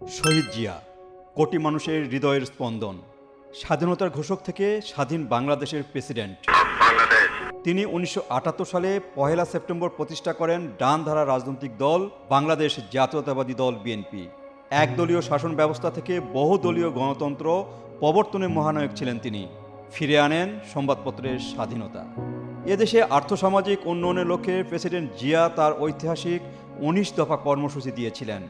শহীদ জিয়া, কোটি মানুষের হৃদয়ের স্পন্দন, স্বাধীনতার ঘোষক থেকে স্বাধীন বাংলাদেশের প্রেসিডেন্ট। তিনি উনিশশো আটাত্তর সালে পহেলা সেপ্টেম্বর প্রতিষ্ঠা করেন ডানধারা রাজনৈতিক দল, বাংলাদেশ জাতীয়তাবাদী দল, বিএনপি। একদলীয় শাসন ব্যবস্থা থেকে বহুদলীয় গণতন্ত্র প্রবর্তনের মহানায়ক ছিলেন তিনি। ফিরে আনেন সংবাদপত্রের স্বাধীনতা। এদেশে আর্থসামাজিক উন্নয়নের লক্ষ্যে প্রেসিডেন্ট জিয়া তার ঐতিহাসিক উনিশ দফা কর্মসূচি দিয়েছিলেন।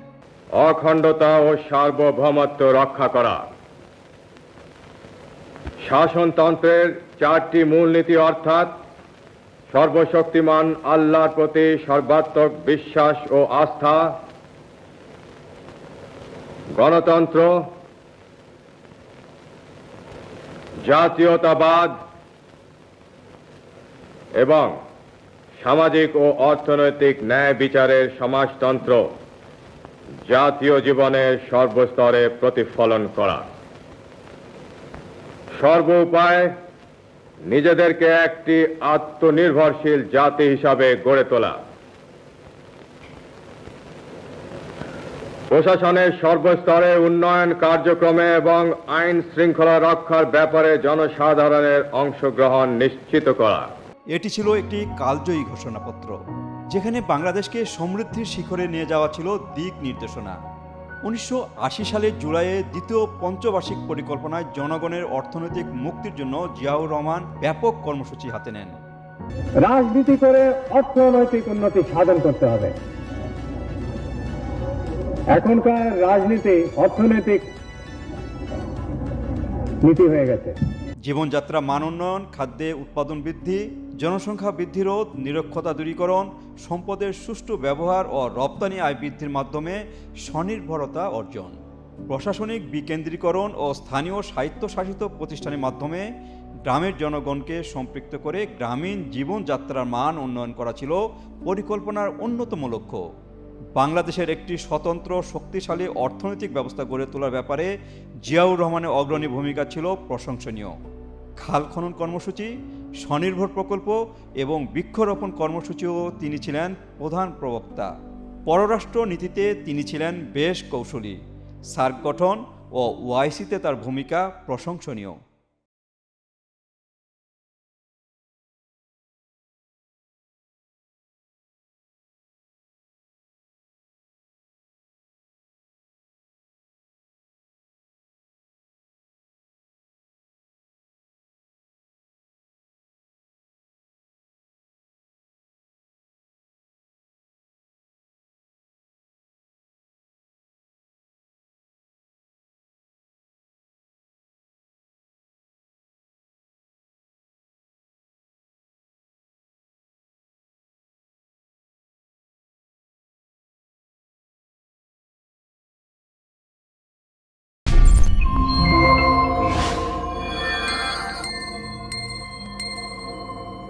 অখণ্ডতা ও সার্বভৌমত্ব রক্ষা করা। শাসনতন্ত্রের চারটি মূলনীতি অর্থাৎ সর্বশক্তিমান আল্লাহর প্রতি সর্বাত্মক বিশ্বাস ও আস্থা, গণতন্ত্র, জাতীয়তাবাদ এবং সামাজিক ও অর্থনৈতিক ন্যায় বিচারের সমাজতন্ত্র। জাতীয় জীবনের সর্বস্তরে প্রতিফলন করা। সর্ব উপায় নিজেদেরকে একটি আত্মনির্ভরশীল জাতি হিসাবে গড়ে তোলা। প্রশাসনের সর্বস্তরে উন্নয়ন কার্যক্রমে এবং আইন শৃঙ্খলা রক্ষার ব্যাপারে জনসাধারণের অংশগ্রহণ নিশ্চিত করা। এটি ছিল একটি কালজয়ী ঘোষণাপত্র। যেখানে বাংলাদেশকে সমৃদ্ধির শিখরে নিয়ে যাওয়া ছিল দিক নির্দেশনা। উনিশশো সালের জুলাইয়ে দ্বিতীয় পঞ্চবার্ষিক পরিকল্পনায় জনগণের অর্থনৈতিক মুক্তির জন্য জিয়াউর রহমান ব্যাপক কর্মসূচি হাতে নেন। রাজনীতি করে অর্থনৈতিক উন্নতি সাধন করতে হবে। এখনকার রাজনীতি অর্থনৈতিক নীতি হয়ে গেছে। জীবনযাত্রা মান উন্নয়ন খাদ্যে উৎপাদন বৃদ্ধি জনসংখ্যা বৃদ্ধি রোধ, নিরক্ষতা দূরীকরণ, সম্পদের সুষ্ঠু ব্যবহার ও রপ্তানি আয় বৃদ্ধির মাধ্যমে স্বনির্ভরতা অর্জন। প্রশাসনিক বিকেন্দ্রীকরণ ও স্থানীয় স্বায়ত্তশাসিত প্রতিষ্ঠানের মাধ্যমে গ্রামের জনগণকে সম্পৃক্ত করে গ্রামীণ জীবনযাত্রার মান উন্নয়ন করা ছিল পরিকল্পনার অন্যতম লক্ষ্য। বাংলাদেশের একটি স্বতন্ত্র, শক্তিশালী অর্থনৈতিক ব্যবস্থা গড়ে তোলার ব্যাপারে জিয়াউর রহমানের অগ্রণী ভূমিকা ছিল প্রশংসনীয়। খাল খনন কর্মসূচি স্বনির্ভর প্রকল্প এবং বৃক্ষরোপণ কর্মসূচিও তিনি ছিলেন প্রধান প্রবক্তা। পররাষ্ট্র নীতিতে তিনি ছিলেন বেশ কৌশলী। সার্ক গঠন ও ওয়াইসিতে তার ভূমিকা প্রশংসনীয়।